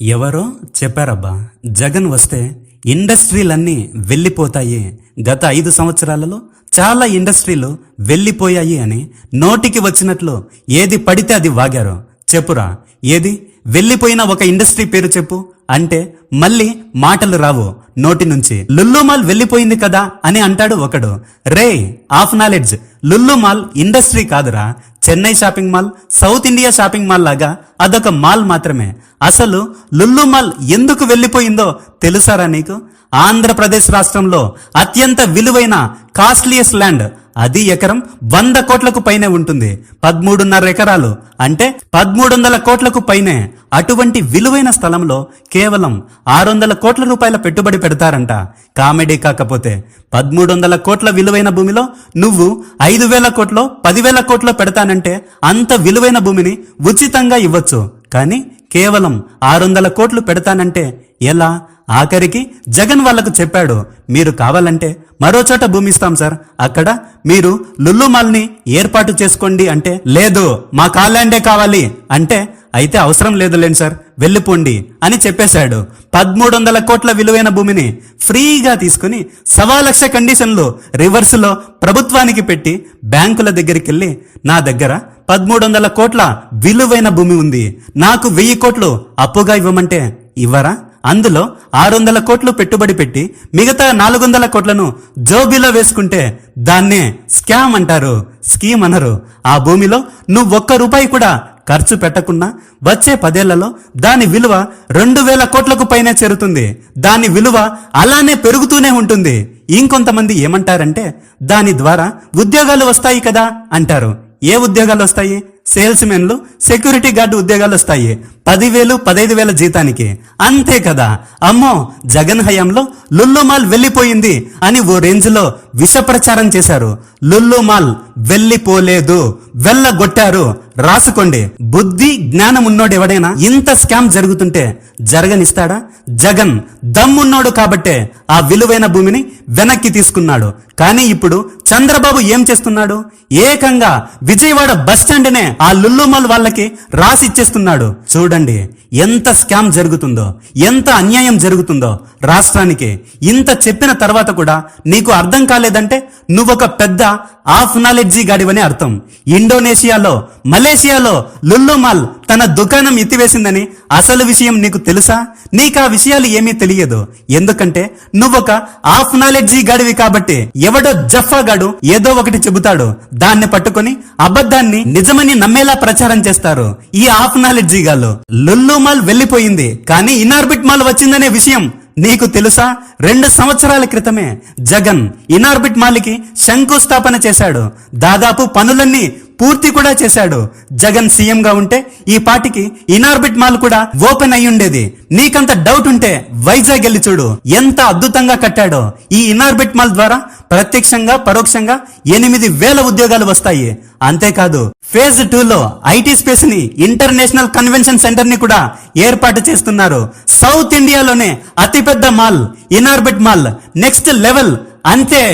ఎవరో చెప్పారబ్బా జగన్ వస్తే ఇండస్ట్రీలన్నీ వెళ్ళిపోతాయి. గత ఐదు సంవత్సరాలలో చాలా ఇండస్ట్రీలు వెళ్ళిపోయాయి అని నోటికి వచ్చినట్లు ఏది పడితే అది వాగారు. చెప్పురా ఏది? వెళ్ళిపోయిన ఒక ఇండస్ట్రీ పేరు చెప్పు. అంటే మళ్ళీ మాటలు రావు నోటి నుంచి. లుల్లు మాల్ వెళ్ళిపోయింది కదా అని అంటాడు ఒకడు. Ray of knowledge. Lulu mall industry కాదురా Chennai shopping mall South India shopping mall లాగా అదొక మాల్ మాత్రమే. అసలు లుల్లు మాల్ ఎందుకు వెళ్ళిపోయిందో తెలుసారా నీకు? ఆంధ్రప్రదేశ్ రాష్ట్రంలో అత్యంత విలువైన కాస్ట్లియస్ ల్యాండ్. అది ఎకరం వంద కోట్లకు పైనే ఉంటుంది. పదమూడున్నర ఎకరాలు. అంటే పదమూడు వందల కోట్లకు పైనే. అటువంటి విలువైన స్థలంలో కేవలం ఆరు వందల కోట్ల రూపాయల పెట్టుబడి పెడతారంట. కామెడీ కాకపోతే పదమూడు వందల కోట్ల విలువైన భూమిలో నువ్వు ఐదు వేల కోట్లో పదివేల కోట్లో పెడతానంటే అంత విలువైన భూమిని ఉచితంగా ఇవ్వచ్చు. కానీ కేవలం ఆరు వందల కోట్లు పెడతానంటే ఎలా? ఆఖరికి జగన్ వాళ్ళకు చెప్పాడు మీరు కావాలంటే మరో చోట భూమి ఇస్తాం సార్. అక్కడ మీరు లుల్లు మాల్ని ఏర్పాటు చేసుకోండి అంటే లేదు. మా కాల్యాండే కావాలి. అంటే అయితే అవసరం లేదులేండి సార్. వెళ్ళిపోండి అని చెప్పేశాడు. పదమూడు వందల కోట్ల విలువైన భూమిని ఫ్రీగా తీసుకుని సవా లక్ష కండిషన్లు రివర్స్లో ప్రభుత్వానికి పెట్టి బ్యాంకుల దగ్గరికి వెళ్ళి నా దగ్గర పదమూడు వందల కోట్ల విలువైన భూమి ఉంది. నాకు వెయ్యి కోట్లు అప్పుగా ఇవ్వమంటే ఇవ్వరా? అందులో ఆరు వందల కోట్లు పెట్టుబడి పెట్టి మిగతా నాలుగు వందల కోట్లను జోబీలో వేసుకుంటే దాన్నే స్కామ్ అంటారు. స్కీమ్ అనరు. ఆ భూమిలో నువ్వు ఒక్క రూపాయి కూడా ఖర్చు పెట్టకుండా వచ్చే పదేళ్ళలో దాని విలువ రెండు వేల కోట్లకు పైనే చేరుతుంది. దాని విలువ అలానే పెరుగుతూనే ఉంటుంది. ఇంకొంతమంది ఏమంటారంటే దాని ద్వారా ఉద్యోగాలు వస్తాయి కదా అంటారు. ఏ ఉద్యోగాలు వస్తాయి? సేల్స్ మెన్లు సెక్యూరిటీ గార్డు ఉద్యోగాలు వస్తాయి. పదివేలు పదైదు వేల జీతానికి. అంతే కదా. అమ్మో జగన్ హయాంలో లుల్లు మాల్ వెళ్ళిపోయింది అని ఓ రేంజ్లో విష ప్రచారం చేశారు. లుల్లు మాల్ వెళ్ళిపోలేదు వెళ్ళగొట్టారు. రాసుకోండి. బుద్ధి జ్ఞానం ఉన్నోడు ఎవడైనా ఇంత స్కామ్ జరుగుతుంటే జరగనిస్తాడా? జగన్ దమ్మున్నోడు కాబట్టే ఆ విలువైన భూమిని వెనక్కి తీసుకున్నాడు. కానీ ఇప్పుడు చంద్రబాబు ఏం చేస్తున్నాడు? ఏకంగా విజయవాడ బస్ స్టాండ్నే ఆ లుల్లుమల్ వాళ్ళకి రాసి ఇచ్చేస్తున్నాడు చూడండి. ఎంత స్కామ్ జరుగుతుందో ఎంత అన్యాయం జరుగుతుందో రాష్ట్రానికి. ఇంత చెప్పిన తర్వాత కూడా నీకు అర్థం కాలేదంటే నువ్వొక పెద్ద ఆఫ్ నాలెడ్జీ గాడివని అర్థం. ఇండోనేషియాలో మలేషియాలో లుల్లుమాల్ తన దుకాణం ఎత్తివేసిందని అసలు విషయం నీకు తెలుసా? నీకు ఆ విషయాలు ఏమీ తెలియదు. ఎందుకంటే నువ్వొక ఆఫ్ నాలెడ్జీ గాడివి కాబట్టి ఎవడో జఫా గాడు ఏదో ఒకటి చెబుతాడు. దాన్ని పట్టుకొని అబద్ధాన్ని నిజమని నమ్మేలా ప్రచారం చేస్తారు. ఈ ఆఫ్ నాలెడ్జీ గాలు లుల్లు మాల్ వెళ్ళిపోయింది కానీ ఇనార్బిట్ మాల్ వచ్చిందనే విషయం నీకు తెలుసా? రెండు సంవత్సరాల క్రితమే జగన్ ఇనార్బిట్ మాల్కి శంకుస్థాపన చేశాడు. దాదాపు పనులన్నీ పూర్తి కూడా చేశాడు. జగన్ సీఎం గా ఉంటే ఈ పాటికి ఇనార్బిట్ మాల్ కూడా ఓపెన్ అయి ఉండేది. నీకంత డౌట్ ఉంటే వైజాగ్ వెళ్ళి చూడు. ఎంత అద్భుతంగా కట్టాడో. ఈ ఇనార్బిట్ మాల్ ద్వారా ప్రత్యక్షంగా పరోక్షంగా ఎనిమిది వేల ఉద్యోగాలు వస్తాయి. అంతేకాదు ఫేజ్ టూ లో ఐటీ స్పేస్ని ఇంటర్నేషనల్ కన్వెన్షన్ సెంటర్ని కూడా ఏర్పాటు చేస్తున్నారు. సౌత్ ఇండియాలోనే అతిపెద్ద mall Inorbit mall next level. అంతే.